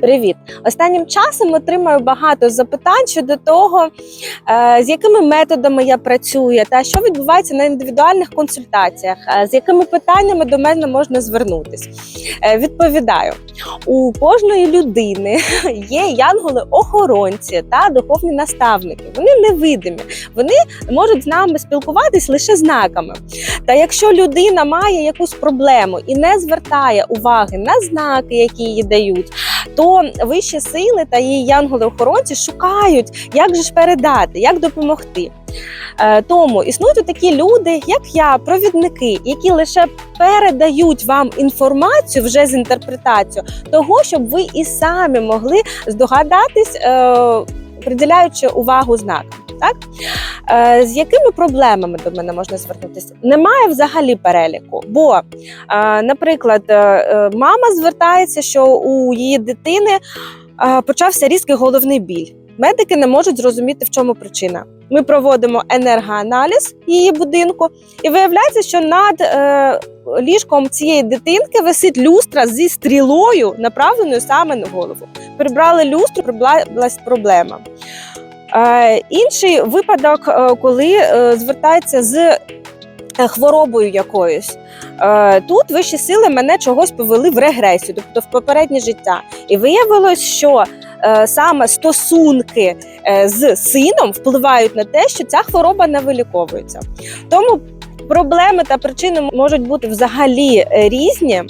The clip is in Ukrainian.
Привіт! Останнім часом отримую багато запитань щодо того, е, з якими методами я працюю, та що відбувається на індивідуальних консультаціях, е, з якими питаннями до мене можна звернутись. Е, Відповідаю, у кожної людини є янголи-охоронці та духовні наставники. Вони невидимі, вони можуть з нами спілкуватись лише знаками. Та якщо людина має якусь проблему і не звертає уваги на знаки, які їй дають, то вищі сили та її янголи-охоронці шукають, як же ж передати, як допомогти. Е, Тому існують такі люди, як я, провідники, які лише передають вам інформацію вже з інтерпретацією того, щоб ви і самі могли здогадатись, е, приділяючи увагу знакам. Так? Е, з якими проблемами до мене можна звернутися? Немає взагалі переліку. Бо, е, наприклад, е, мама звертається, що у її дитини почався різкий головний біль. Медики не можуть зрозуміти, в чому причина. Ми проводимо енергоаналіз її будинку, і виявляється, що над е, ліжком цієї дитинки висить люстра зі стрілою, направленою саме на голову. Прибрали люстру, прибралась проблема. Е, інший випадок, е, коли е, звертається з хворобою якоюсь. Тут вищі сили мене чогось повели в регресію, тобто в попереднє життя. І виявилось, що саме стосунки з сином впливають на те, що ця хвороба не виліковується. Тому проблеми та причини можуть бути взагалі різні.